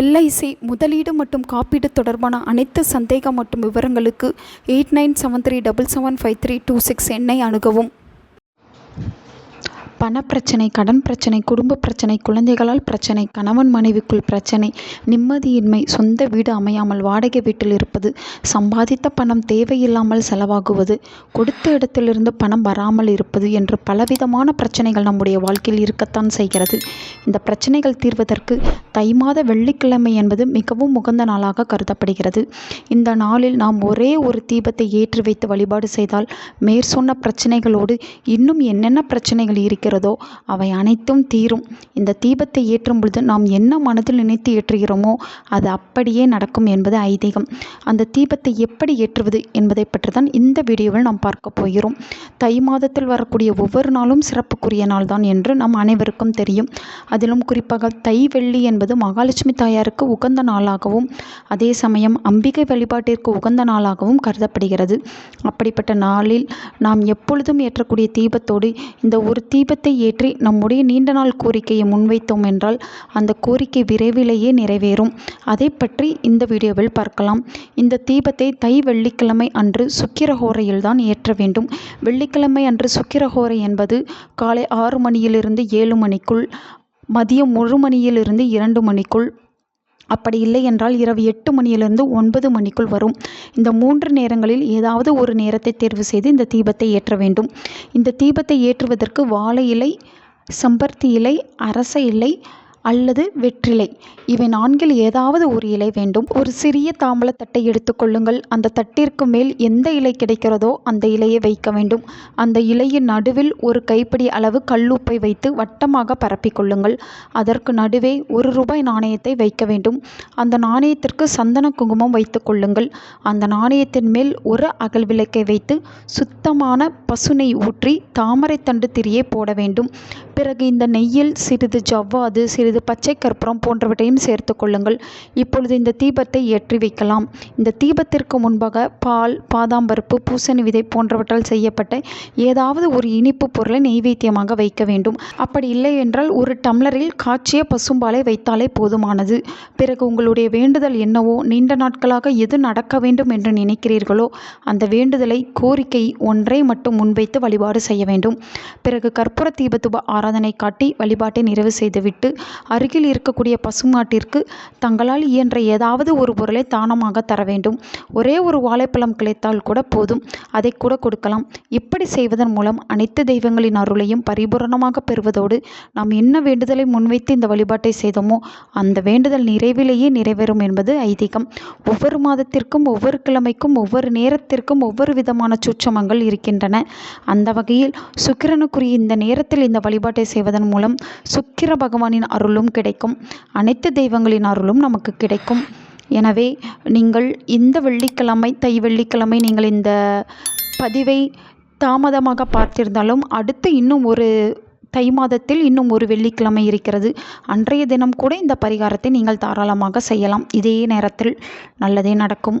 LIC முதலீடு மற்றும் காப்பீடு தொடர்பான அனைத்து சந்தேகம் மற்றும் விவரங்களுக்கு eight nine seven three double seven five three two six எண்ணை அணுகவும். பணப்பிரச்சனை கடன் பிரச்சனை குடும்ப பிரச்சனை குழந்தைகளால் பிரச்சனை கணவன் மனைவிக்குள் பிரச்சனை நிம்மதியின்மை சொந்த வீடு அமையாமல் வாடகை வீட்டில் இருப்பது சம்பாதித்த பணம் தேவையில்லாமல் செலவாகுவது கொடுத்த இடத்திலிருந்து பணம் வராமல் இருப்பது என்று பலவிதமான பிரச்சனைகள் நம்முடைய வாழ்க்கையில் இருக்கத்தான் செய்கிறது. இந்த பிரச்சனைகள் தீர்வதற்கு தை மாத வெள்ளிக்கிழமை என்பது மிகவும் உகந்த நாளாக கருதப்படுகிறது. இந்த நாளில் நாம் ஒரே ஒரு தீபத்தை ஏற்றி வைத்து வழிபாடு செய்தால் மேற்சொன்ன பிரச்சனைகளோடு இன்னும் என்னென்ன பிரச்சனைகள் இருக்கிறதோ அவை அனைத்தும் தீரும். இந்த தீபத்தை ஏற்றும் பொழுது நாம் என்ன மனதில் நினைத்து ஏற்றுகிறோமோ அது அப்படியே நடக்கும் என்பது ஐதீகம். அந்த தீபத்தை எப்படி ஏற்றுவது என்பதை பற்றி தான் இந்த வீடியோவில் நாம் பார்க்க போகிறோம். தை மாதத்தில் வரக்கூடிய ஒவ்வொரு நாளும் சிறப்புக்குரிய நாள் தான் என்று நம் அனைவருக்கும் தெரியும். அதிலும் குறிப்பாக தை வெள்ளி என்பது மகாலட்சுமி தாயாருக்கு உகந்த நாளாகவும் அதே சமயம் அம்பிகை வழிபாட்டிற்கு உகந்த நாளாகவும் கருதப்படுகிறது. அப்படிப்பட்ட நாளில் நாம் எப்பொழுதும் ஏற்றக்கூடிய தீபத்தோடு இந்த ஒரு தீபத்தை ஏற்றி நம்முடைய நீண்ட நாள் கோரிக்கையை முன்வைத்தோம் என்றால் அந்த கோரிக்கை விரைவிலேயே நிறைவேறும். அதை பற்றி இந்த வீடியோவில் பார்க்கலாம். இந்த தீபத்தை தை வெள்ளிக்கிழமை அன்று சுக்கிரஹோரையில் தான் ஏற்ற வேண்டும். வெள்ளிக்கிழமை அன்று சுக்கிரஹோரை என்பது காலை ஆறு மணியிலிருந்து ஏழு மணிக்குள் மதியம் ஒரு மணியிலிருந்து இரண்டு மணிக்குள். அப்படி இல்லை என்றால் இரவு எட்டு மணியிலிருந்து ஒன்பது மணிக்குள் வரும். இந்த மூன்று நேரங்களில் ஏதாவது ஒரு நேரத்தை தேர்வு செய்து இந்த தீபத்தை ஏற்ற வேண்டும். இந்த தீபத்தை ஏற்றுவதற்கு வாழை இலை செம்பருத்தி இலை அரச இலை அல்லது வெற்றிலை. இவை நான்கில் ஏதாவது ஒரு இலை வேண்டும். ஒரு சிறிய தாம்பலத்தட்டை எடுத்துக்கொள்ளுங்கள் அந்த தட்டிற்கு மேல் எந்த இலை கிடைக்கிறதோ அந்த இலையை வைக்க வேண்டும். அந்த இலையின் நடுவில் ஒரு கைப்பிடி அளவு கல்லுப்பை வைத்து வட்டமாக பரப்பிக் கொள்ளுங்கள். அதற்கு நடுவே ஒரு ரூபாய் நாணயத்தை வைக்க வேண்டும். அந்த நாணயத்திற்கு சந்தன குங்குமம் வைத்து கொள்ளுங்கள். அந்த நாணயத்தின் மேல் ஒரு அகல் விளக்கை வைத்து சுத்தமான பசுனை ஊற்றி தாமரை தண்டு திரியை போட வேண்டும். பிறகு இந்த நெய்யில் சிறிது ஜவ்வாது சிறிது பச்சை கற்பூரம் போன்றவற்றையும் சேர்த்து கொள்ளுங்கள். இப்பொழுது இந்த தீபத்தை ஏற்றி வைக்கலாம். இந்த தீபத்திற்கு முன்பாக பால் பாதாம் பருப்பு பூசணி விதை போன்றவற்றால் செய்யப்பட்ட ஏதாவது ஒரு இனிப்பு பொருளை நெய்வேத்தியமாக வைக்க வேண்டும். அப்படி இல்லை என்றால் ஒரு டம்ளரில் காய்ச்சிய பசும்பாலை வைத்தாலே போதுமானது. பிறகு உங்களுடைய வேண்டுதல் என்னவோ நீண்ட நாட்களாக எது நடக்க வேண்டும் என்று நினைக்கிறீர்களோ அந்த வேண்டுதலை கோரிக்கை ஒன்றை மட்டும் முன்வைத்து வழிபாடு செய்ய வேண்டும். பிறகு கற்பூர தீபத்துப ஆராதனை காட்டி வழிபாட்டை நிறைவு செய்துவிட்டு அருகில் இருக்கக்கூடிய பசுமாட்டிற்கு தங்களால் இயன்ற ஏதாவது ஒரு பொருளை தானமாக தர வேண்டும். ஒரே ஒரு வாழைப்பழம் கிடைத்தால் கூட போதும். அதை கூட கொடுக்கலாம். இப்படி செய்வதன் மூலம் அனைத்து தெய்வங்களின் அருளையும் பரிபூரணமாக பெறுவதோடு நாம் என்ன வேண்டுதலை முன்வைத்து இந்த வழிபாட்டை செய்தோமோ அந்த வேண்டுதல் நிறைவிலேயே நிறைவேறும் என்பது ஐதீகம். ஒவ்வொரு மாதத்திற்கும் ஒவ்வொரு கிழமைக்கும் ஒவ்வொரு நேரத்திற்கும் ஒவ்வொரு விதமான சூட்சமங்கள் இருக்கின்றன. அந்த வகையில் சுக்கிரனுக்குரிய இந்த நேரத்தில் இந்த வழிபாட்டை செய்வதன் மூலம் சுக்கிர பகவானின் அருளும் கிடைக்கும். அனைத்து தெய்வங்களின் அருளும் நமக்கு கிடைக்கும். எனவே நீங்கள் இந்த வெள்ளிக்கிழமை தை வெள்ளிக்கிழமை நீங்கள் இந்த பதிவை தாமதமாக பார்த்திருந்தாலும் அடுத்து இன்னும் ஒரு தை மாதத்தில் இன்னும் ஒரு வெள்ளிக்கிழமை இருக்கிறது. அன்றைய தினம் கூட இந்த பரிகாரத்தை நீங்கள் தாராளமாக செய்யலாம். இதே நேரத்தில் நல்லதே நடக்கும்.